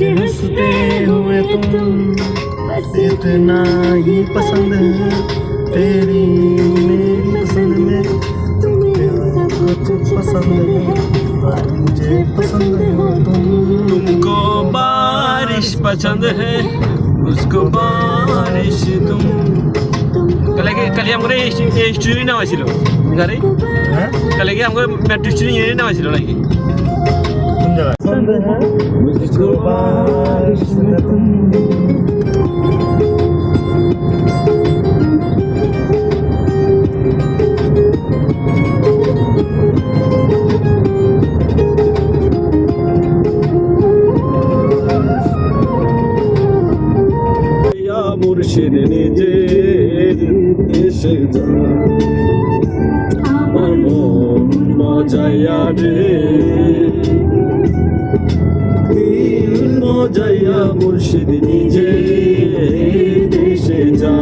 हंसते हुए तुम इतना ही पसंद है तेरी मेरी पसंद में तुम्हें कुछ पसंद है मुझे पसंद हो तुम तुमको बारिश पसंद है उसको बारिश तुम কালে কালি আমাদের এই স্টুডিও নেওয়া ছিল গাড়ি কালে কি আমাদের মেট্রো স্টুডিও নিয়ে নেওয়া ছিল নাকি de var. Yağmur şirinidir Işıktan Aman olmaca yarim নিজে এসে যা আমার মজাইয়া রে দিল মজাইয়া মুর্শিদ নিজে এসে যা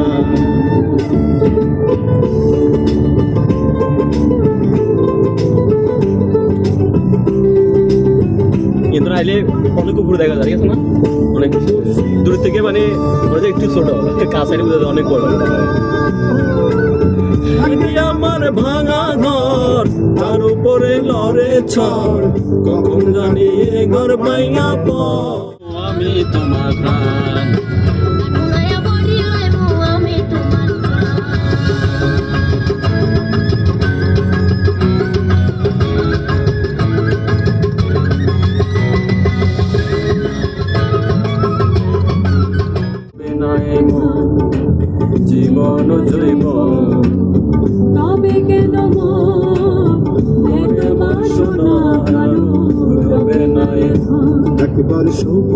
কিন্তু আইলে অনেক উপরে দেখা যায় ঠিক আছে না? অনেক বেশি। দূর থেকে মানে ওরা যে একটু ছোট কাছারি বোঝা যায় অনেক বড় আমার ভাঙা ঘর তার উপরে লড়ে ছড় কখন জানি ঘর ভাঙা পর আমি তোমার প্রাণ। জীবন জৈব। তবে কেন রবে নাই একবার সপুরে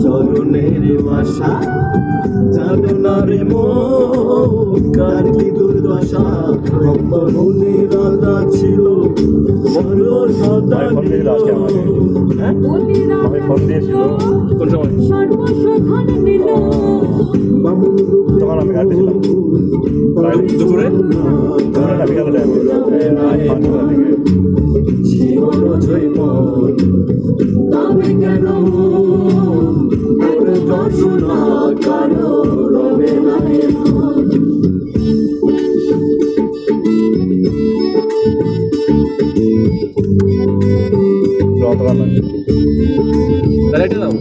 চরণের বাসা জানো না রে কার কি দুর্দশা রক্ত বলি ছিল হ্যাঁ? তখন আমি ঘাটে দুপুরে? না জীবন জৈব। তবে কেন এত যন্ত্রণা কারও রবে না? তাহলে এটা দাও